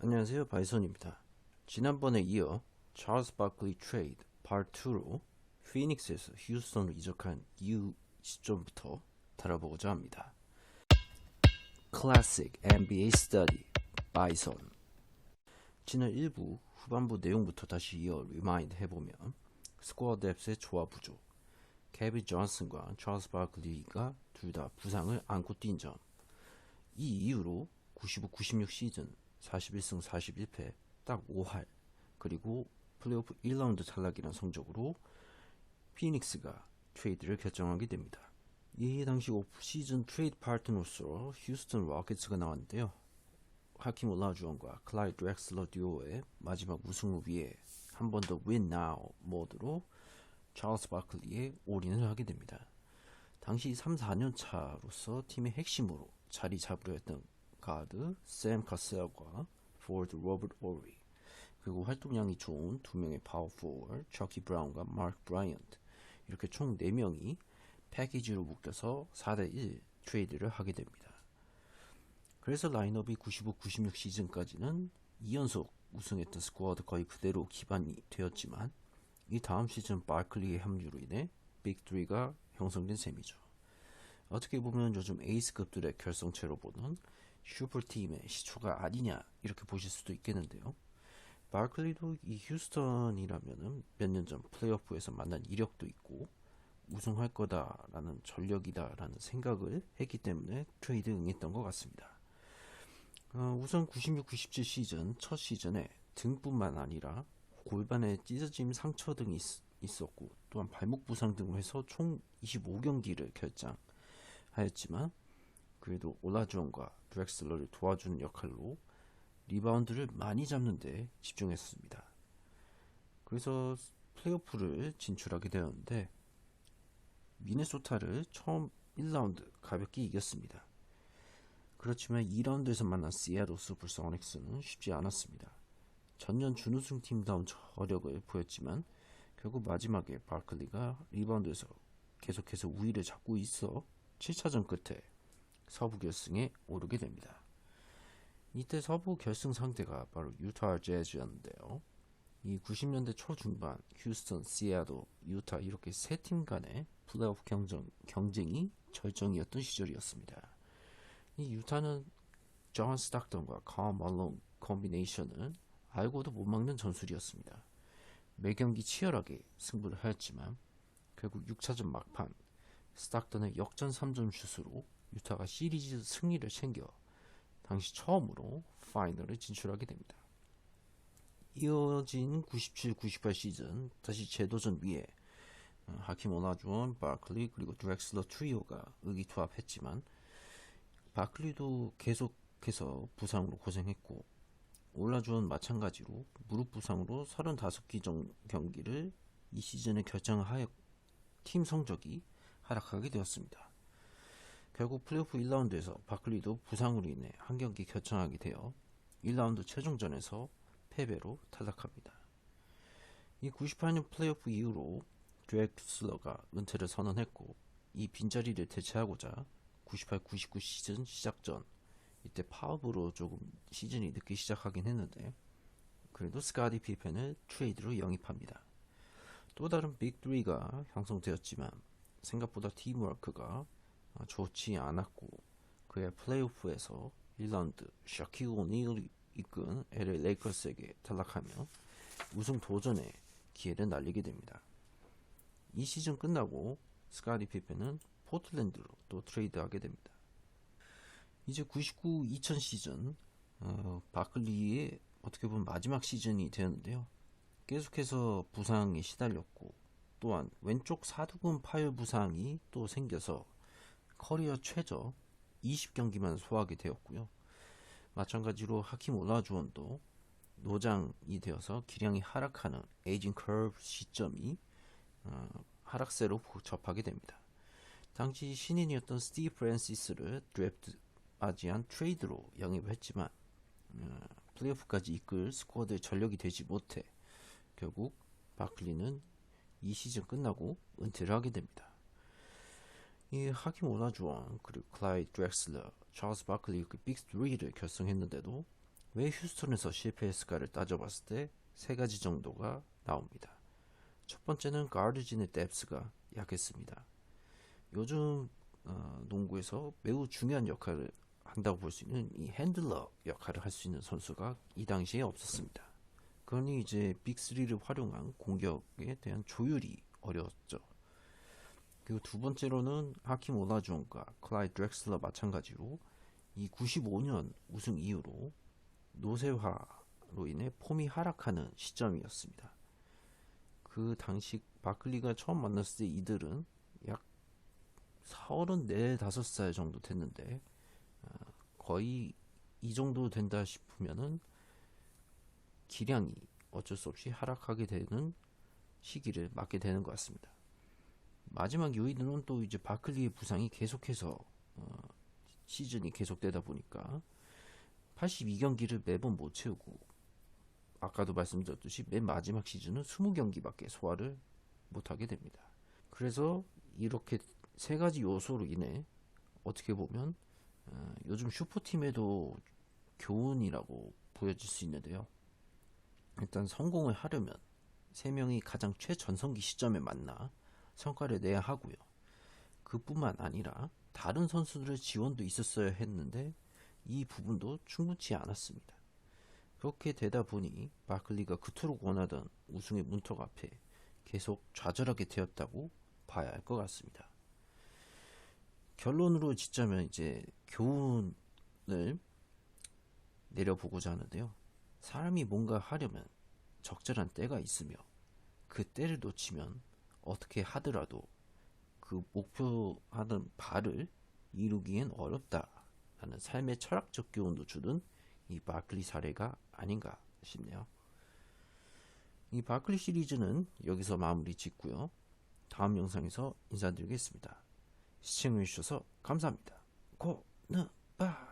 안녕하세요 바이선입니다. 지난번에 이어 찰스 바클리 트레이드 파트 2로 피닉스에서 휴스턴으로 이적한 이후 시점부터 다뤄보고자 합니다. 클래식 NBA 스터디 바이선 지난 1부 후반부 내용부터 다시 이어 리마인드 해보면 스코어 뎁스의 조화 부족 케빈 존슨과 찰스 바클리가 둘 다 부상을 안고 뛴 점 이 이후로 95-96 시즌 41승 41패 딱 5할 그리고 플레이오프 1라운드 탈락이라는 성적으로 피닉스가 트레이드를 결정하게 됩니다. 이 당시 오프 시즌 트레이드 파트너로서 휴스턴 로켓츠가 나왔는데요. 하킴 올라주원과 클라이드 드렉슬러 듀오의 마지막 우승을 위해 한번 더 win 모드로 찰스 바클리에 올인을 하게 됩니다. 당시 3, 4년 차로서 팀의 핵심으로 자리 잡으려 했던 가드 샘 카셀과 포드 로버트 오리 그리고 활동량이 좋은 두 명의 파워 포월 저키 브라운과 마크 브라이언트 이렇게 총 4명이 패키지로 묶여서 4대1 트레이드를 하게 됩니다. 그래서 라인업이 95-96 시즌까지는 2연속 우승했던 스쿼드 거의 그대로 기반이 되었지만 이 다음 시즌 바클리의 합류로 인해 빅3가 형성된 셈이죠. 어떻게 보면 요즘 에이스급들의 결성체로 보는 슈퍼팀의 시초가 아니냐 이렇게 보실 수도 있겠는데요. 바클리도 이 휴스턴이라면은 몇 년 전 플레이오프에서 만난 이력도 있고 우승할 거다라는 전력이다라는 생각을 했기 때문에 트레이드 응했던 것 같습니다. 어, 우선 96-97 시즌 첫 시즌에 등뿐만 아니라 골반에 찢어짐 상처 등이 있, 있었고 또한 발목 부상 등으로 해서 총 25경기를 결장하였지만 그래도 올라주원과 드렉슬러를 도와주는 역할로 리바운드를 많이 잡는데 집중했습니다. 그래서 플레이오프를 진출하게 되었는데 미네소타를 처음 1라운드 가볍게 이겼습니다. 그렇지만 2라운드에서 만난 시애틀 슈퍼소닉스는 쉽지 않았습니다. 전년 준우승 팀다운 저력을 보였지만 결국 마지막에 바클리가 리바운드에서 계속해서 우위를 잡고 있어 7차전 끝에 서부 결승에 오르게 됩니다. 이때 서부 결승 상대가 바로 유타 재즈였는데요. 이 90년대 초중반 휴스턴, 시애틀, 유타 이렇게 세 팀 간의 플레이오프 경쟁, 경쟁이 절정이었던 시절이었습니다. 이 유타는 존 스탁턴과 카어 말론 콤비네이션을 알고도 못 막는 전술이었습니다. 매 경기 치열하게 승부를 하였지만 결국 6차전 막판 스탁턴의 역전 3점 슛으로 유타가 시리즈 승리를 챙겨 당시 처음으로 파이널에 진출하게 됩니다. 이어진 97-98 시즌 다시 재도전 위에 어, 하킴 오나주원, 바클리 그리고 드렉슬러 트리오가 의기투합했지만 바클리도 계속해서 부상으로 고생했고 올라주원 마찬가지로 무릎 부상으로 35기 정 경기를 이 시즌에 결정하여 팀 성적이 하락하게 되었습니다. 결국 플레이오프 1라운드에서 바클리도 부상으로 인해 한 경기 결정하게 되어 1라운드 최종전에서 패배로 탈락합니다. 이 98년 플레이오프 이후로 드렉슬러가 은퇴를 선언했고 이 빈자리를 대체하고자 98-99 시즌 시작 전 이때 파업으로 조금 시즌이 늦게 시작하긴 했는데 그래도 스카디 피펜을 트레이드로 영입합니다. 또 다른 빅3가 형성되었지만 생각보다 팀워크가 좋지 않았고 그의 플레이오프에서 1라운드 샤키 오닐이 이끈 LA 레이커스에게 탈락하며 우승 도전의 기회를 날리게 됩니다. 이 시즌 끝나고 스카디 피펜은 포틀랜드로 또 트레이드하게 됩니다. 이제 99-2000 시즌 어, 바클리의 어떻게 보면 마지막 시즌이 되었는데요. 계속해서 부상에 시달렸고 또한 왼쪽 사두근 파열 부상이 또 생겨서 커리어 최저 20경기만 소화하게 되었고요. 마찬가지로 하킴 올라주원도 노장이 되어서 기량이 하락하는 에이징 커브 시점이 어, 하락세로 접하게 됩니다. 당시 신인이었던 스티브 프랜시스를 드래프트 아지한 트레이드로 영입을 했지만 어, 플레이오프까지 이끌 스쿼드의 전력이 되지 못해 결국 바클리는 이 시즌 끝나고 은퇴를 하게 됩니다. 이 하킴 오나주원 그리고 클라이드 드렉슬러, 찰스 바클리 그 빅3를 결성했는데도 왜 휴스턴에서 실패했을까를 따져봤을 때 세 가지 정도가 나옵니다. 첫 번째는 가르진의 뎁스가 약했습니다. 요즘 어, 농구에서 매우 중요한 역할을 한다고 볼 수 있는 이 핸들러 역할을 할 수 있는 선수가 이 당시에 없었습니다. 그러니 이제 빅3를 활용한 공격에 대한 조율이 어려웠죠. 그리고 두 번째로는 하킴 오나주원과 클라이 드렉슬러 마찬가지로 이 95년 우승 이후로 노쇠화로 인해 폼이 하락하는 시점이었습니다. 그 당시 바클리가 처음 만났을 때 이들은 약 34, 5살 정도 됐는데 어, 거의 이 정도 된다 싶으면은 기량이 어쩔 수 없이 하락하게 되는 시기를 맞게 되는 것 같습니다. 마지막 요인은 또 이제 바클리의 부상이 계속해서 어, 시즌이 계속되다 보니까 82경기를 매번 못 채우고 아까도 말씀드렸듯이 맨 마지막 시즌은 20경기밖에 소화를 못하게 됩니다. 그래서 이렇게 세 가지 요소로 인해 어떻게 보면 어, 요즘 슈퍼팀에도 교훈이라고 보여질 수 있는데요. 일단 성공을 하려면 세 명이 가장 최전성기 시점에 만나 성과를 내야 하고요. 그뿐만 아니라 다른 선수들의 지원도 있었어야 했는데 이 부분도 충분치 않았습니다. 그렇게 되다 보니 바클리가 그토록 원하던 우승의 문턱 앞에 계속 좌절하게 되었다고 봐야 할 것 같습니다. 결론으로 짓자면 이제 교훈을 내려보고자 하는데요. 사람이 뭔가 하려면 적절한 때가 있으며 그 때를 놓치면 어떻게 하더라도 그 목표하는 바를 이루기엔 어렵다라는 삶의 철학적 교훈도 주는 이 바클리 사례가 아닌가 싶네요. 이 바클리 시리즈는 여기서 마무리 짓고요. 다음 영상에서 인사드리겠습니다. 시청해주셔서 감사합니다. 고느바